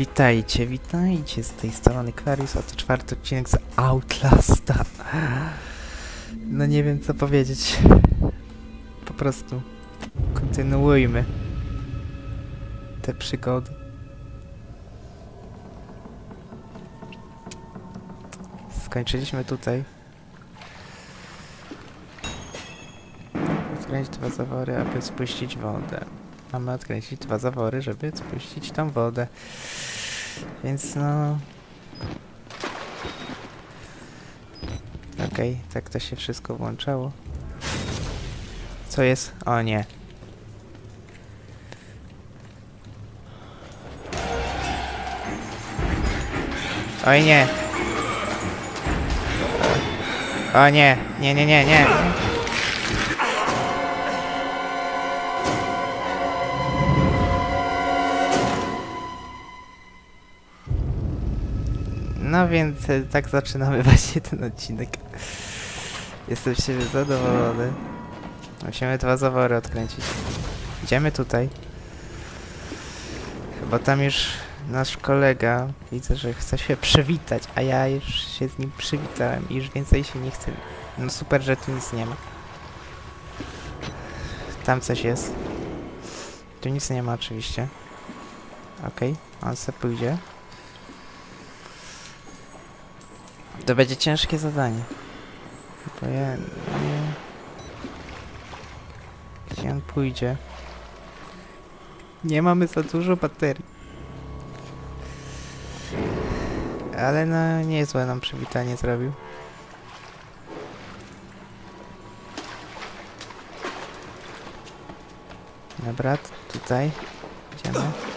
Witajcie, witajcie z tej strony Clarice, oto czwarty odcinek z Outlasta. No nie wiem co powiedzieć. Po prostu kontynuujmy te przygody. Skończyliśmy tutaj. Odkręcić dwa zawory, aby spuścić wodę. Mamy odkręcić dwa zawory, żeby spuścić tą wodę. Więc no... Okej, tak to się wszystko włączało. Co jest? O nie. Oj nie. O nie, nie, nie, nie, nie. No więc e, tak zaczynamy właśnie ten odcinek. Jestem z siebie zadowolony. Musimy dwa zawory odkręcić. Idziemy tutaj. Bo tam już nasz kolega widzę, że chce się przywitać, a ja już się z nim przywitałem i już więcej się nie chcę. No super, że tu nic nie ma. Tam coś jest. Tu nic nie ma oczywiście. Okej, on se pójdzie. To będzie ciężkie zadanie. Bo ja nie... Gdzie on pójdzie? Nie mamy za dużo baterii. Ale no niezłe nam przywitanie zrobił. Dobra, tutaj. Idziemy.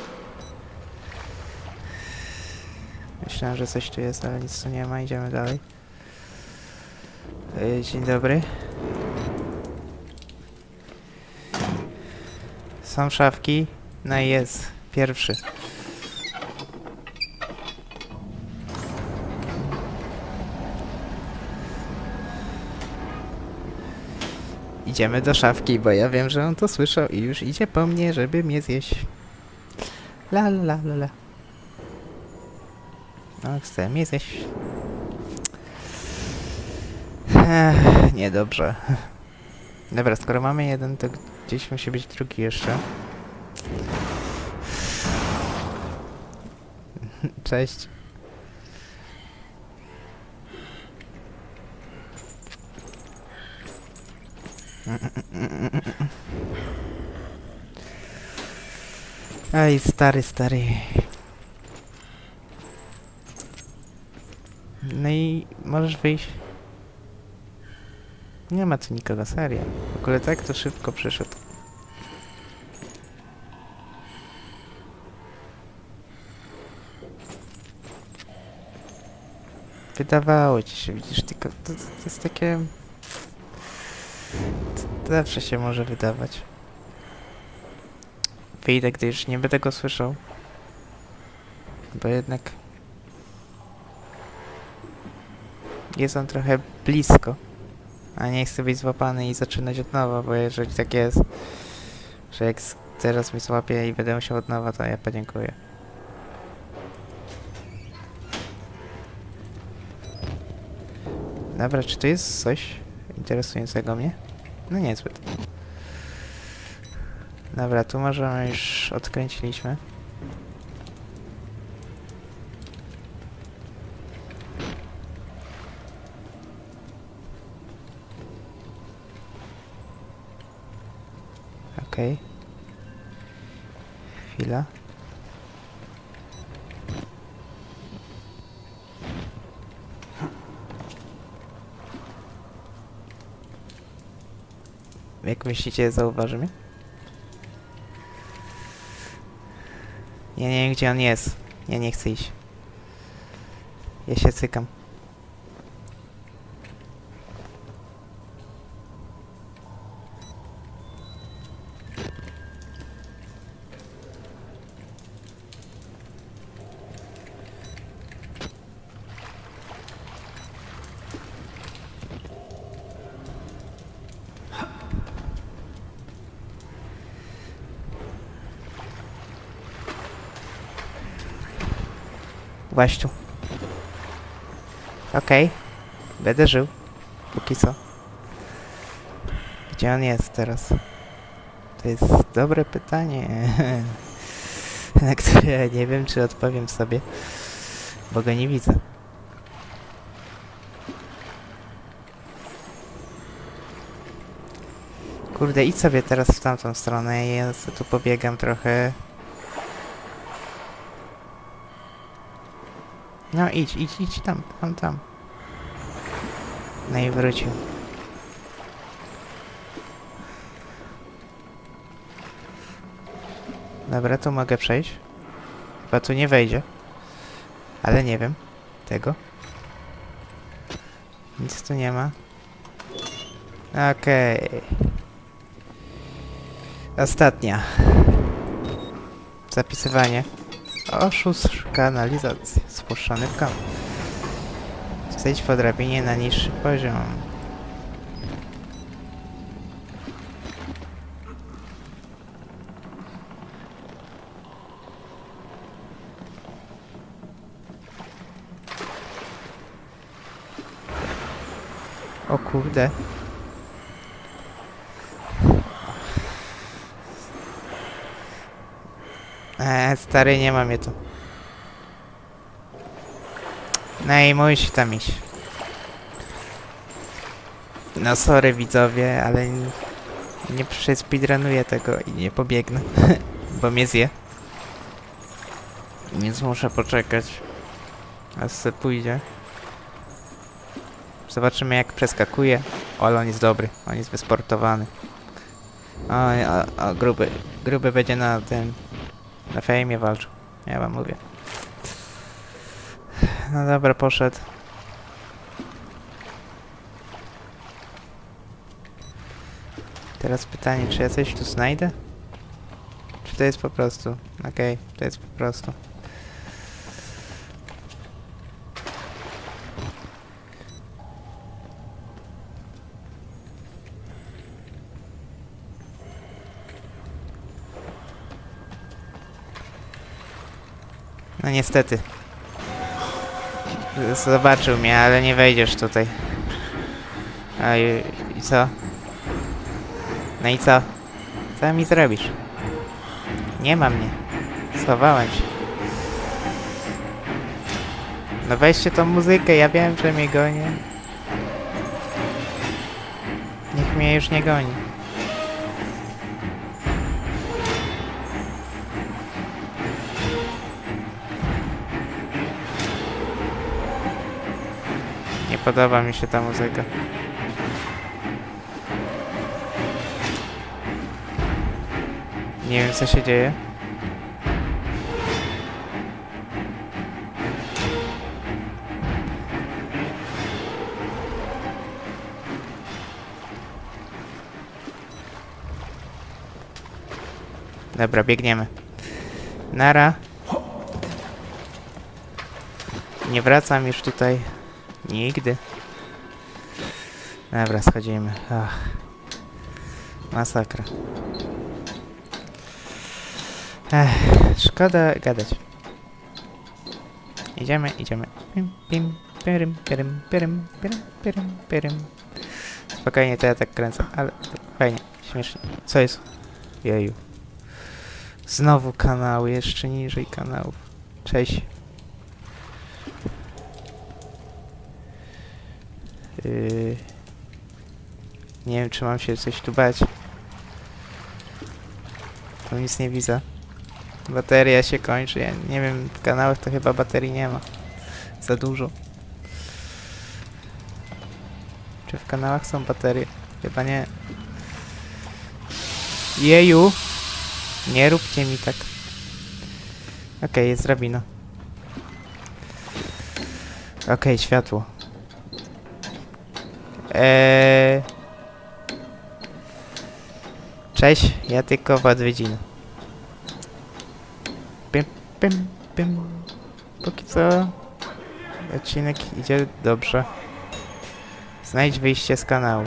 Myślałem, że coś tu jest, ale nic tu nie ma. Idziemy dalej. Yy, Dzień dobry. Są szafki. No i jest. Pierwszy. Idziemy do szafki, bo ja wiem, że on to słyszał i już idzie po mnie, żeby mnie zjeść. La la la la. No, chce zjeść. Ech, niedobrze. Dobra, skoro mamy jeden, to gdzieś musi być drugi jeszcze. Cześć. Ej, stary, stary. No i możesz wyjść. Nie ma tu nikogo, serio. W ogóle tak to szybko przyszedł. Wydawało ci się, widzisz, tylko to, to, jest takie... To zawsze się może wydawać. Wyjdę, gdy już nie będę go słyszał. Bo jednak... Jest on trochę blisko. A nie chcę być złapany i zaczynać od nowa, bo jeżeli tak jest, że jak teraz mnie złapie i będę musiał od nowa, to ja podziękuję. Dobra, czy to jest coś interesującego mnie? No niezbyt. Dobra, tu możemy już odkręciliśmy. Okej. Chwila. Jak myślicie, zauważy mnie? Ja nie wiem, gdzie on jest. Ja nie chcę iść. Ja się cykam. Tu. Okej. Będę żył. Póki co. Gdzie on jest teraz? To jest dobre pytanie. Na które nie wiem, czy odpowiem sobie. Bo go nie widzę. Kurde, idź sobie teraz w tamtą stronę. Ja tu pobiegam trochę. No idź, idź, idź tam, tam, tam. No i wrócił. Dobra, tu mogę przejść. Chyba tu nie wejdzie. Ale nie wiem. Tego. Nic tu nie ma. Okej. Ostatnia. Zapisywanie. Oszust kanalizacji. Spuszczony w kanał. Zejdź po drabinie na niższy poziom. O kurde. Eee, stary, nie mam je tu. No i musi tam iść. No sorry widzowie, ale nie, nie przespeedrunuję tego i nie pobiegnę, bo mnie zje. Więc muszę poczekać, aż se pójdzie. Zobaczymy jak przeskakuje. Ale on jest dobry, on jest wysportowany. O, o, o gruby, gruby będzie na tym, na fejmie walczył. Ja wam mówię. No dobra, poszedł. Teraz pytanie, czy ja coś tu znajdę? Czy to jest po prostu? Okej, to jest po prostu. No niestety. Zobaczył mnie, ale nie wejdziesz tutaj. A i, i co? No i co? Co mi zrobisz? Nie ma mnie. Schowałem się. No weźcie tą muzykę, ja wiem, że mnie goni. Niech mnie już nie goni. Podoba mi się ta muzyka. Nie wiem co się dzieje. Dobra, biegniemy. Nara. Nie wracam już tutaj. Nigdy. Dobra, schodzimy. Ach. Masakra. Ech, szkoda gadać. Idziemy, idziemy. Pim, pim, pyrym, pyrym, pyrym, pyrym, pyrym, pyrym. Spokojnie, to ja tak kręcę, ale fajnie, śmiesznie. Co jest? Jeju. Znowu kanały, jeszcze niżej kanałów. Cześć. Yy, nie wiem, czy mam się coś tu bać. Tu nic nie widzę. Bateria się kończy. Ja nie wiem, w kanałach to chyba baterii nie ma. Za dużo. Czy w kanałach są baterie? Chyba nie. Jeju! Nie róbcie mi tak. Okej, jest drabina. Okej, światło. Eee... Cześć, ja tylko w odwiedziny. Pim, pim, pim. Póki co odcinek idzie dobrze. Znajdź wyjście z kanału.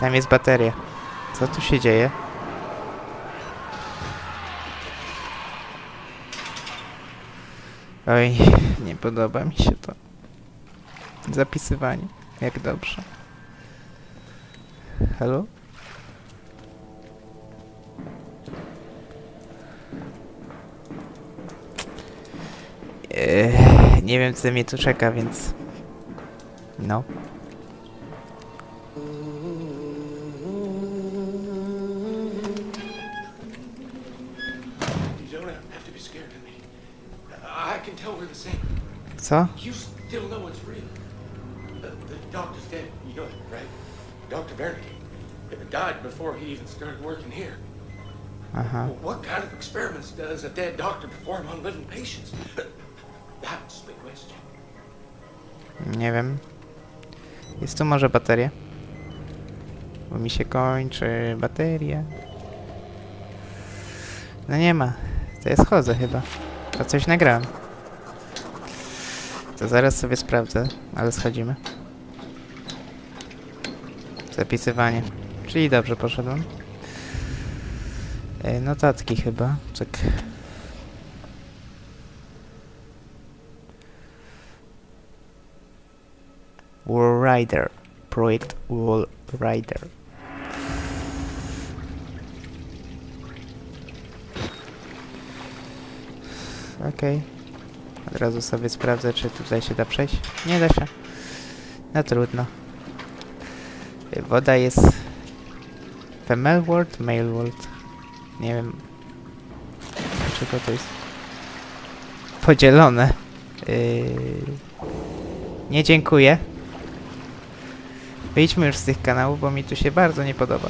Tam jest bateria. Co tu się dzieje? Oj, nie podoba mi się to. Zapisywanie. Jak dobrze. Halo? Eee, nie wiem, co mnie tu czeka, więc... No. Co? You still know it's real. The, doctor's dead. You know that, right? Dr. Bernadine died before he even started working here. Aha. What kind of experiments does a dead doctor perform on living patients? That's the question. Nie wiem. Jest tu może bateria? Bo mi się kończy bateria. No nie ma. To ja schodzę chyba. To coś nagrałem. To zaraz sobie sprawdzę, ale schodzimy. Zapisywanie. Czyli dobrze poszedłem. E, notatki chyba. Tak. Wall Rider. Projekt Wall Rider. Okej. Od razu sobie sprawdzę, czy tutaj się da przejść. Nie da się. No trudno. Woda jest... Female world, male world. Nie wiem. Dlaczego to jest... Podzielone. Yy... Nie dziękuję. Wyjdźmy już z tych kanałów, bo mi tu się bardzo nie podoba.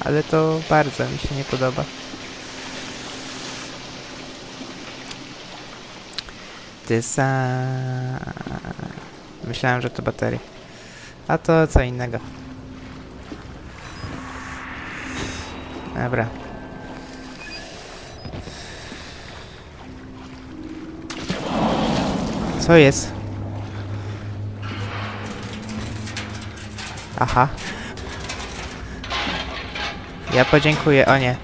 Ale to bardzo mi się nie podoba. Ty za... Myślałem, że to bateria. A to co innego. Dobra. Co jest? Aha. Ja podziękuję, o nie.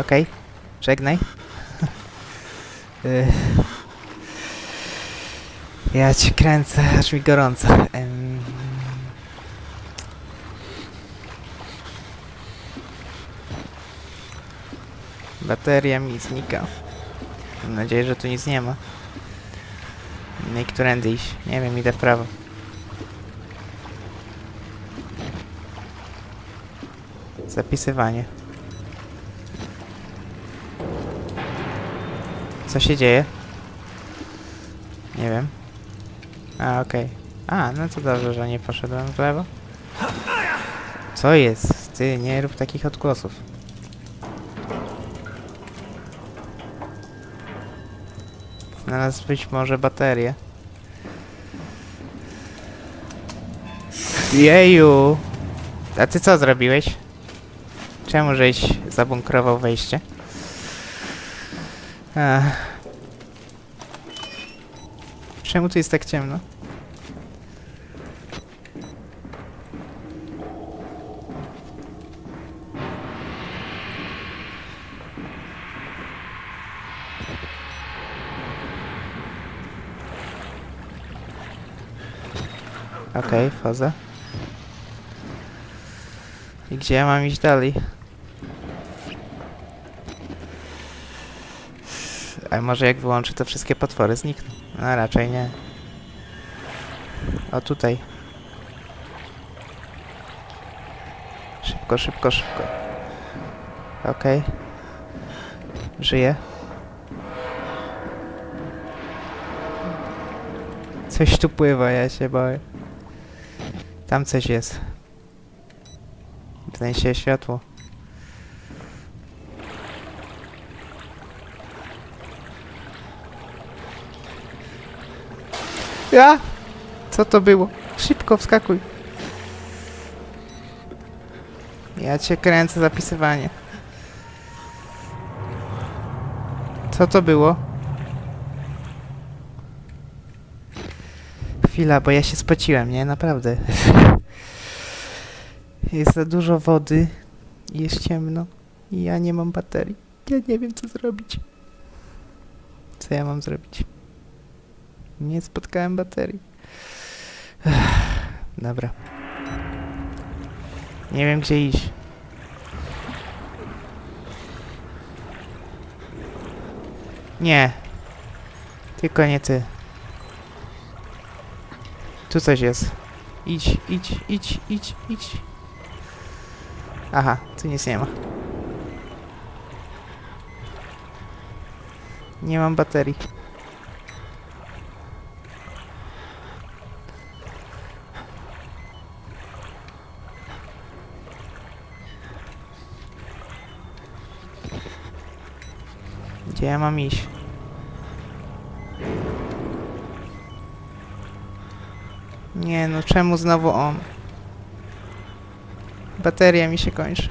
Okej, żegnaj. Y. ja cię kręcę, aż mi gorąco. Bateria mi znika. Mam nadzieję, że tu nic nie ma. No i którędy iść? Nie wiem, idę w prawo. Zapisywanie. Co się dzieje? Nie wiem. A, okej. A, no to dobrze, że nie poszedłem w lewo. Co jest? Ty, nie rób takich odgłosów. Znalazł być może baterię. Jeju! A ty co zrobiłeś? Czemu żeś zabunkrował wejście? Ach. Czemu tu jest tak ciemno? Okej, wchodzę. I gdzie ja mam iść dalej? Może jak wyłączę, to wszystkie potwory znikną? No raczej nie. O tutaj. Szybko, szybko, szybko. Okej. Żyję. Coś tu pływa, ja się boję. Tam coś jest. W sensie światło. Ja! Co to było? Szybko wskakuj. Ja cię kręcę zapisywanie. Co to było? Chwila, bo ja się spociłem, nie? Naprawdę. Jest za dużo wody jest ciemno. I ja nie mam baterii. Ja nie wiem, co zrobić. Co ja mam zrobić? Nie spotkałem baterii. Dobra. Nie wiem, gdzie iść. Nie. Tylko nie ty. Tu coś jest. Idź, idź, idź, idź, idź. Aha, tu nic nie ma. Nie mam baterii. Gdzie ja mam iść? Nie no, czemu znowu on? Bateria mi się kończy.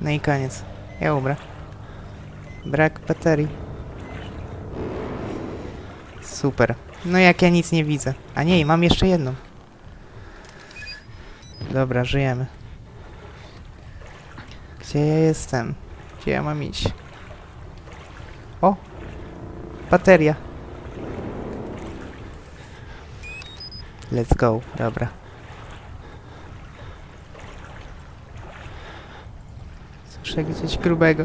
No i koniec. Ja umrę. Brak baterii. Super. No jak ja nic nie widzę. A nie, mam jeszcze jedną. Dobra, żyjemy. Gdzie ja jestem? Gdzie ja mam iść? O! Bateria. Let's go. Dobra. Słyszę gdzieś grubego.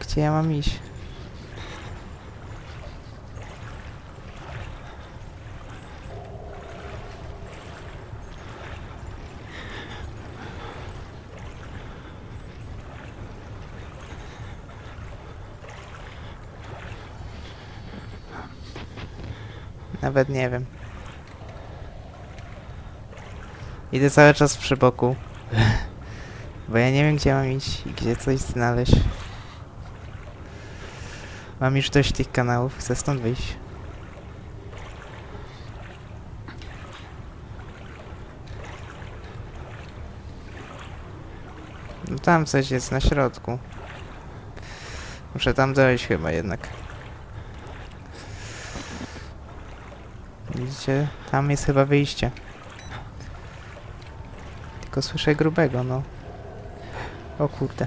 Gdzie ja mam iść? Nawet nie wiem. Idę cały czas przy boku. Bo ja nie wiem gdzie mam iść i gdzie coś znaleźć. Mam już dość tych kanałów, chcę stąd wyjść. No tam coś jest na środku. Muszę tam dojść chyba jednak. Widzicie? Tam jest chyba wyjście. Tylko słyszę grubego, no. O kurde.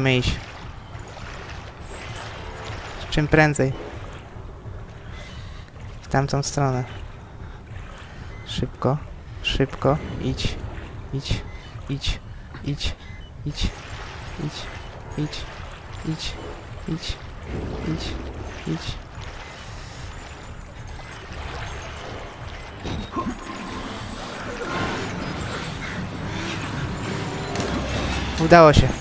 Musimy iść. Czym prędzej. W tamtą stronę. Szybko, szybko, idź, idź, idź, idź, idź, idź, idź, idź, idź, idź, idź. Udało się.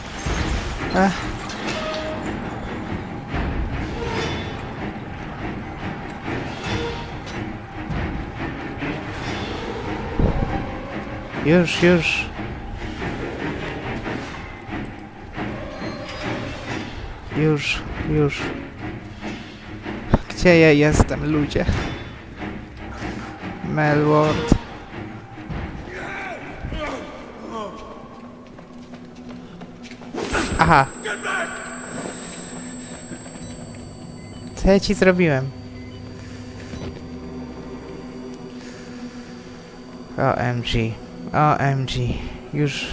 Już, już. Już, już. Gdzie ja jestem, ludzie? Melward. Aha. Co ja ci zrobiłem? OMG. OMG. Już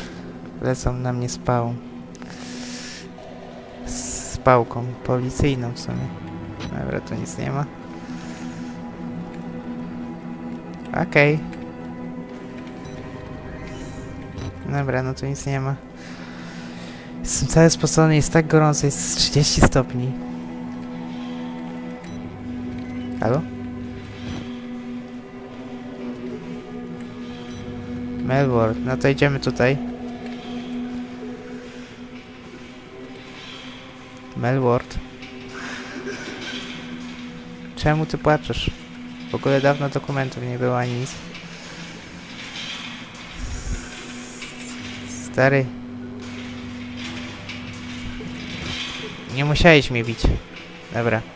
lecą na mnie z pałą. Z pałką policyjną w sumie. Dobra, tu nic nie ma. Okej. Dobra, no tu nic nie ma. Jestem cały spocony, jest tak gorąco, jest 30 stopni. Halo? Melbourne, no to idziemy tutaj. Melbourne. Czemu ty płaczesz? W ogóle dawno dokumentów nie było ani nic. Stary. Nie musiałeś mnie bić. Dobra.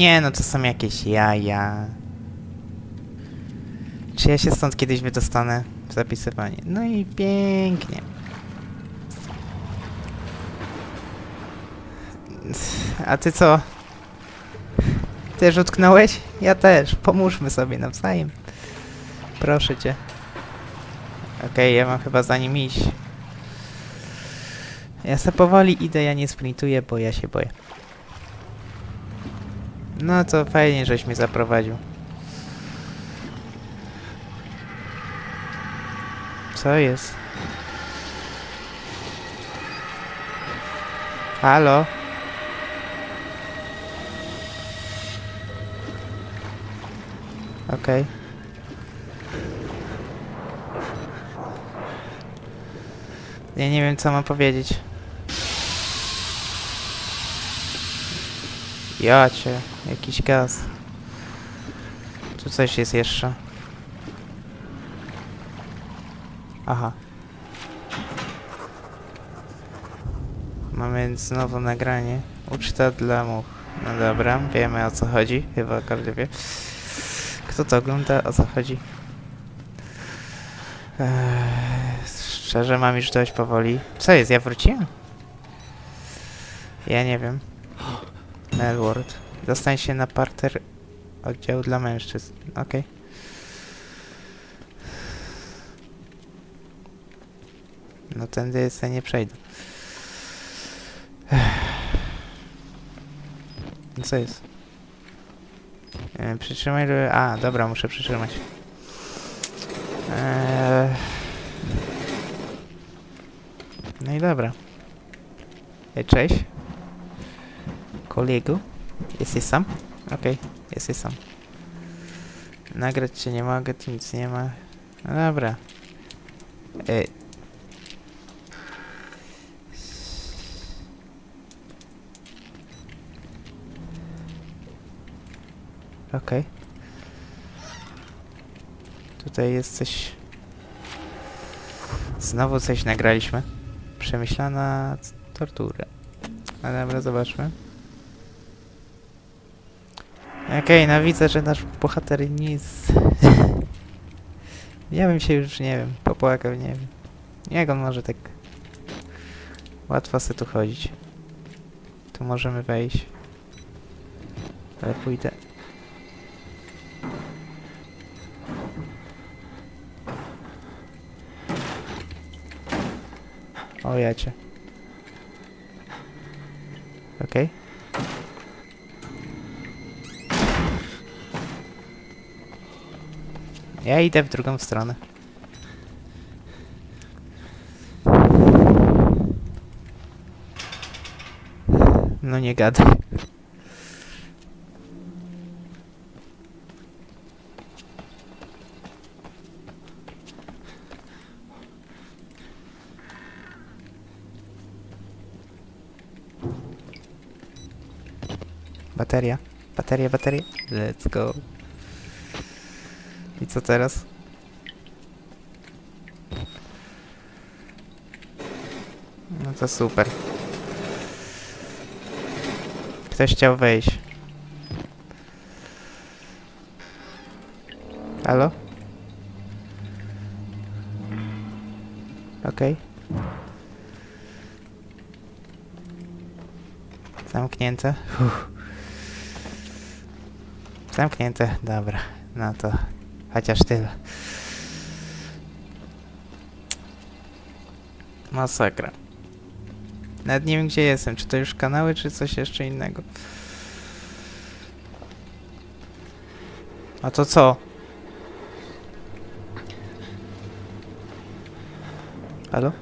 Nie, no to są jakieś jaja. Czy ja się stąd kiedyś wydostanę? Zapisywanie. No i pięknie. A ty co? Też utknąłeś? Ja też. Pomóżmy sobie nawzajem. Proszę cię. Okej, ja mam chyba za nim iść. Ja se powoli idę, ja nie sprintuję, bo ja się boję. No to fajnie, żeś mnie zaprowadził. Co jest? Halo? Okej. Ja nie wiem, co mam powiedzieć. Jacie, jakiś gaz. Tu coś jest jeszcze. Aha. Mamy znowu nagranie. Uczta dla much. No dobra, wiemy o co chodzi. Chyba każdy wie. Kto to ogląda, o co chodzi? Eee, szczerze, mam już dość powoli. Co jest, ja wróciłem? Ja nie wiem. Melward. Dostań się na parter oddziału dla mężczyzn. Okej. No tędy sobie nie przejdę. No Co jest? E, przytrzymaj... A, dobra, muszę przytrzymać. Eee... No i dobra. Ej, cześć. Kolego? Jesteś sam? Okej, jesteś sam. Nagrać cię nie mogę, tu nic nie ma. No dobra. Ej. Okej. Tutaj jest coś... Znowu coś nagraliśmy. Przemyślana tortura. No dobra, zobaczmy. Okej, no widzę, że nasz bohater nic... ja bym się już, nie wiem, popłakał, nie wiem. Jak on może tak... Łatwo sobie tu chodzić. Tu możemy wejść. Ale pójdę. O jacie. Okej. Ja idę w drugą stronę. No nie gadaj. Bateria. Bateria, bateria. Let's go. I co teraz? No to super. Ktoś chciał wejść. Halo? Okej. Zamknięte. Uff. Zamknięte, dobra. No to chociaż tyle. Masakra. Nawet nie wiem gdzie jestem, czy to już kanały, czy coś jeszcze innego. A to co? Halo?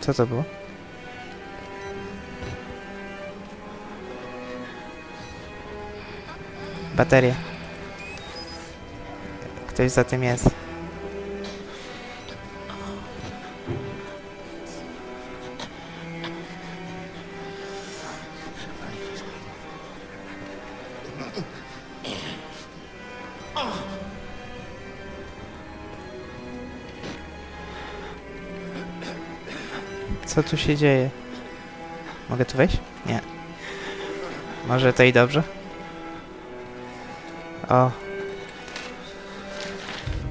Co to było? Baterie. Ktoś za tym jest. Co tu się dzieje? Mogę tu wejść? Nie. Może to i dobrze? O.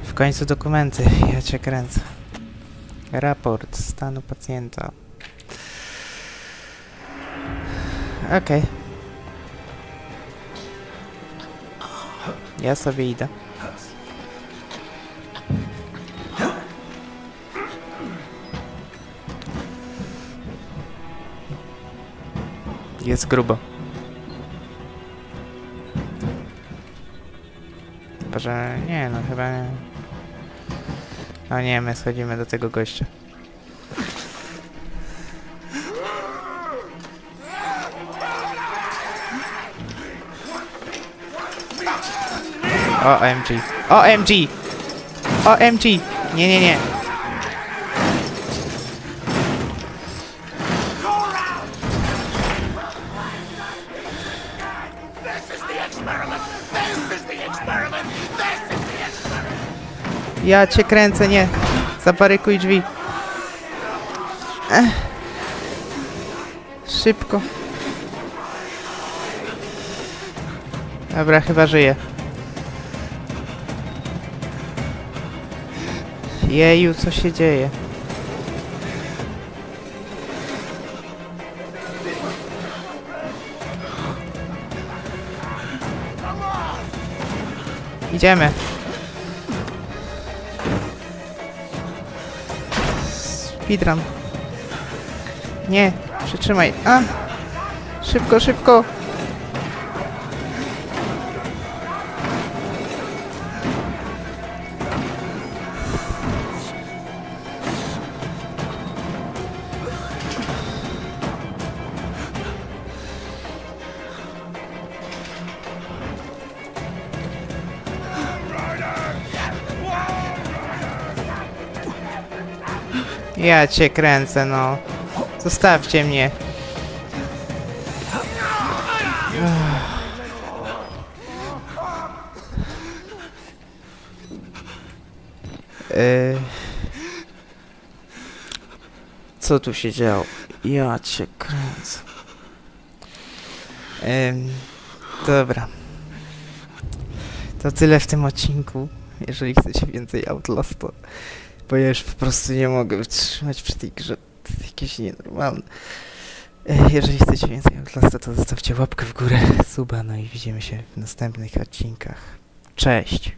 W końcu dokumenty. Ja cię kręcę. Raport stanu pacjenta. Okej. Ja sobie idę. Jest grubo. Chyba, że nie, no chyba nie. No nie, my schodzimy do tego gościa. OMG. OMG! OMG! Nie, nie, nie. Ja cię kręcę, nie. Zabarykuj drzwi. Ech. Szybko. Dobra, chyba żyję. Jeju, co się dzieje? Idziemy. Speedrun. Nie, przytrzymaj. A! Szybko, szybko! Ja cię kręcę, no. Zostawcie mnie. Yy. Co tu się działo? Ja cię kręcę. Ym, dobra. To tyle w tym odcinku. Jeżeli chcecie więcej Outlasta, bo ja już po prostu nie mogę wytrzymać przy tej grze. To jest jakieś nienormalne. E, Jeżeli chcecie więcej Outlasta, to zostawcie łapkę w górę, suba, no i widzimy się w następnych odcinkach. Cześć!